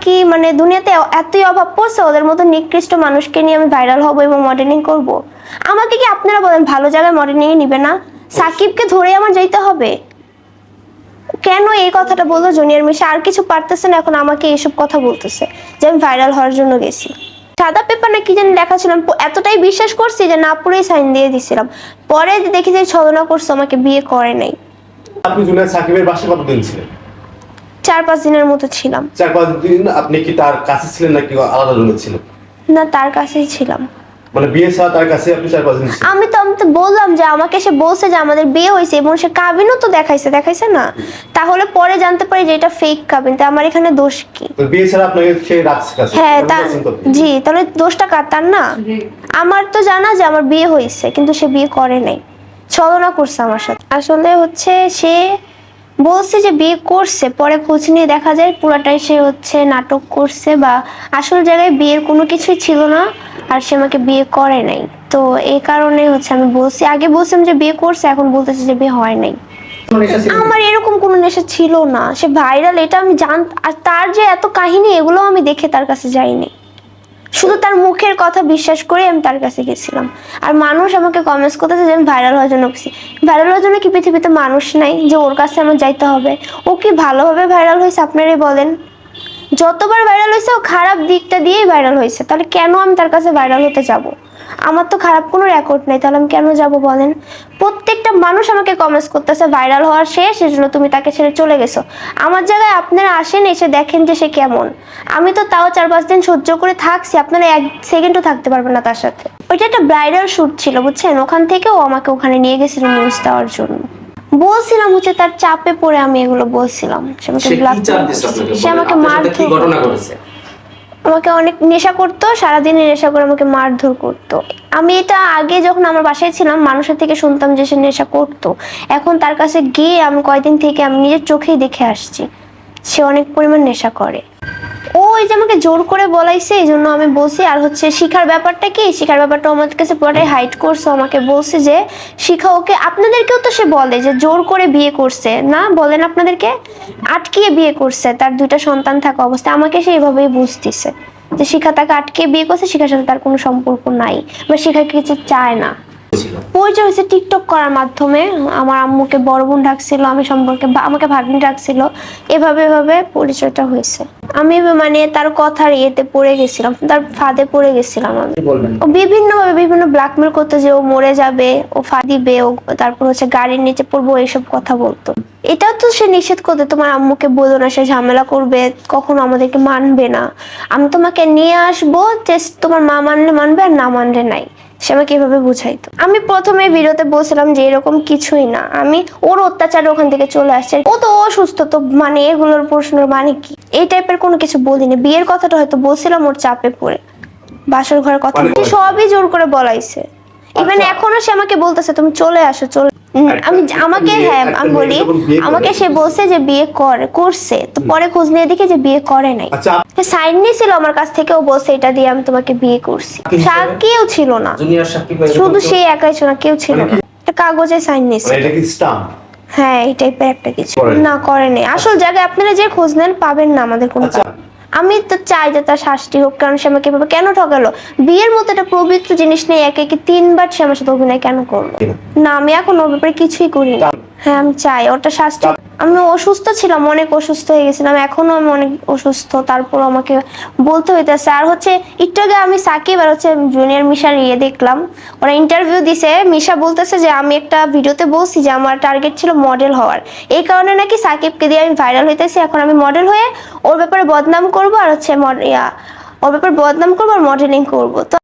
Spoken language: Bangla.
কি মানে দুনিয়াতে এতই অভাব পড়ছে, ওদের মতো নিকৃষ্ট মানুষকে নিয়ে আমি ভাইরাল হব এবং মডেলিং করব? আমাকে কি আপনারা বলেন ভালো জায়গায় মডেলিং এ নিবে না? সাকিবকে ধরে আমার যাইতে হবে? কেন এই কথাটা বলল জুনিয়র মিশা? আর কিছু পারতেছে না এখন আমাকে এসব কথা বলতেছে যে আমি ভাইরাল হওয়ার জন্য গেছি। সাদা পেপার না কি জানি লেখাছিলাম প- এতটাই বিশ্বাস করছি যে না, পুরোই সাইন দিয়ে দিছিলাম। পরে দেখি যে ছলনা করছে, আমাকে বিয়ে করে নাই। আপনি জুনিয়র সাকিবের বাসায় কতদিন ছিলেন? চার পাঁচ দিনের মতো ছিলাম। চার পাঁচ দিন আপনি কি তার কাছে ছিলেন নাকি আলাদা রুমে ছিলেন? না তার কাছেই ছিলাম। মানে বিয়ে ছাড়া তার কাছে আপনি চার পাঁচ দিন আমি তো আমি তো বললাম যে আমাকে সে বলছে যে আমাদের বিয়ে হয়েছে এবং সে কাবিনও তো দেখাইছে দেখাইছে না। তাহলে পরে জানতে পারি যে এটা ফেক কাবিন তা আমার এখানে দোষ কি? তো বিয়ে ছাড়া আপনাকে সে রাখছে কাছে হ্যাঁ তা। জি তাহলে দোষটা কার? তার না? আমার তো জানা যে আমার বিয়ে হয়েছে কিন্তু সে বিয়ে করে নাই। ছলনা করছে আমার সাথে। আসলে হচ্ছে সে বলছে যে বিয়ে করছে পরে খোঁজ নিয়ে দেখা যায় পুরাটাই সে হচ্ছে নাটক করছে বা আসল জায়গায় বিয়ের কোনো কিছুই ছিল না আর সে আমাকে বিয়ে করে নাই। তো এই কারণে হচ্ছে আমি বলছি আগে বলছিলাম যে বিয়ে করছে এখন বলতেছে যে বিয়ে হয় নাই। আমার এরকম কোনো নেশা ছিল না। সে ভাইরাল এটা আমি জান আর তার যে এত কাহিনী এগুলো আমি দেখে তার কাছে যাইনি। শুধু তার মুখের কথা বিশ্বাস করে আমি তার কাছে গেছিলাম। আর মানুষ আমাকে কমেন্টস করতেছে যে আমি ভাইরাল হওয়ার জন্য গেছি। ভাইরাল হওয়ার জন্য কি পৃথিবীতে মানুষ নাই যে ওর কাছে আমার যাইতে হবে? ও কি ভালোভাবে ভাইরাল হয়েছে আপনারাই বলেন। যতবার ভাইরাল হয়েছে, ও খারাপ দিকটা দিয়েই ভাইরাল হয়েছে। তাহলে কেন আমি তার কাছে ভাইরাল হতে যাব? আমার তো খারাপ কোনো রেকর্ড নেই তাহলে আমি কেন যাব বলেন? প্রত্যেকটা মানুষ আমাকে কমেন্টস করতেছে ভাইরাল হওয়ার শেষ সেজন্য তুমি তাকে ছেড়ে চলে গেছো। আমার জায়গায় আপনারা আসেন এসে দেখেন যে সে কেমন। আমি তো তাও চার পাঁচ দিন সহ্য করে থাকছি আপনারা এক সেকেন্ডও থাকতে পারবেন না তার সাথে। ওইটা একটা ব্রাইডাল শ্যুট ছিল বুঝছেন? ওখান থেকে ও আমাকে ওখানে নিয়ে গেছিল নিউজ দেওয়ার জন্য। বলছিলাম হচ্ছে তার চাপে পড়ে আমি এগুলো বলছিলাম। সে আমাকে সে করছে। আমাকে মারধর ঘটনা করতো। আমাকে অনেক নেশা করতো সারাদিনে নেশা করে আমাকে মারধর করতো। আমি এটা আগে যখন আমার বাসায় ছিলাম, মানুষের থেকে শুনতাম যে সে নেশা করতো। এখন তার কাছে গিয়ে আমি কয়দিন থেকে আমি নিজের চোখেই দেখে আসছি, সে অনেক পরিমাণ নেশা করে। ও এই যে আমাকে জোর করে বলাইছে এই জন্য আমি বলছি, আর হচ্ছে শিখার ব্যাপারটা কি? শিখার ব্যাপারটা আমার কাছে পুরোটাই হাইট করছে আমাকে বলছে যে, শিখা, ওকে আপনাদেরকেও তো সে বলে যে জোর করে বিয়ে করছে। না, বলেন আপনাদেরকে, আটকিয়ে বিয়ে করছে, তার দুইটা সন্তান থাকা অবস্থায়। আমাকে সে এভাবেই বুঝতেছে, যে শিখা তাকে আটকে বিয়ে করছে, শিখার সাথে তার কোনো সম্পর্ক নাই, বা শিখা কিছু চায় না। পরিচয় হয়েছে টিকটক করার মাধ্যমে, আমার আম্মুকে বড় বোন ডাকছিল, আমি সম্পর্কে আমাকে ভাগ্নি ডাকছিল, এভাবে এভাবে পরিচয়টা হয়েছে। আমি মানে তার কথার ইয়েতে পড়ে গেছিলাম তার ফাঁদে পড়ে গেছিলাম আমি। ও বিভিন্ন ভাবে বিভিন্ন ব্ল্যাকমেল করতো যে ও মরে যাবে ও ফা দিবে ও তারপর হচ্ছে গাড়ির নিচে পড়ব এইসব কথা বলতো। এটাও তো সে নিষেধ করতো তোমার আম্মুকে বলো না সে ঝামেলা করবে কখনো আমাদেরকে মানবে না। আমি তোমাকে নিয়ে আসব জাস্ট তোমার মা মানলে মানবে আর না মানলে নাই। সে আমাকে এভাবে বুঝাইতো। আমি প্রথমে ভিডিওতে বলছিলাম যে এরকম কিছুই না। আমি ওর অত্যাচারে ওখান থেকে চলে আসছে। ও তো অসুস্থ তো মানে এগুলোর প্রশ্নের মানে কি? এই টাইপের কোনো কিছু বলিনি। বিয়ের কথাটা হয়তো বলছিলাম ওর চাপে পড়ে। বাসর ঘরের কথা মানে- সবই জোর করে বলাইছে। ইভেন আচ্ছা। এখনও সে আমাকে বলতেছে তুমি চলে আসো চলে আমি আমাকে হ্যাঁ আমি বলি আমাকে সে বলছে যে বিয়ে করে করছে। তো পরে খোঁজ নিয়ে দেখি যে বিয়ে করে নাই। আচ্ছা সাইন নিয়েছিল আমার কাছ থেকে ও বলছে এটা দিয়ে আমি তোমাকে বিয়ে করছি। কেউ ছিল না। শুধু সে একাই ছিল না কেউ ছিল মানে না। কাগজে সাইন নিয়েছে। মানে এটা কি স্টাম্প? হ্যাঁ এই টাইপের একটা কিছু? না করেনি। আসল জায়গায় আপনারা যে খোঁজ নেন পাবেন না আমাদের কোনো আচ্ছা। আমি তো চাই যে তার শাস্তি হোক কারণ সে আমাকে এভাবে কেন ঠকালো? বিয়ের মতো একটা পবিত্র জিনিস নেই একে একে তিনবার সে আমার সাথে অভিনয় কেন করল? না আমি এখন ওর ব্যাপারে কিছুই করিনি। হ্যাঁ আমি চাই ওটা শাস্তি আমি অসুস্থ ছিলাম, অনেক অসুস্থ হয়ে গেছিলাম এখনও আমি অনেক অসুস্থ তারপর আমাকে বলতে হইতেছে। আর হচ্ছে, একটু আগে আমি সাকিব আর হচ্ছে জুনিয়র মিশার ইয়ে দেখলাম, ওরা ইন্টারভিউ দিছে, মিশা বলতেছে যে আমি একটা ভিডিওতে বলছি যে আমার টার্গেট ছিল মডেল হওয়ার। এই কারণে নাকি সাকিবকে দিয়ে আমি ভাইরাল হইতেছি, এখন আমি মডেল হয়ে ওর ব্যাপারে বদনাম করব আর হচ্ছে ওর ব্যাপারে বদনাম করব আর মডেলিং করব। তো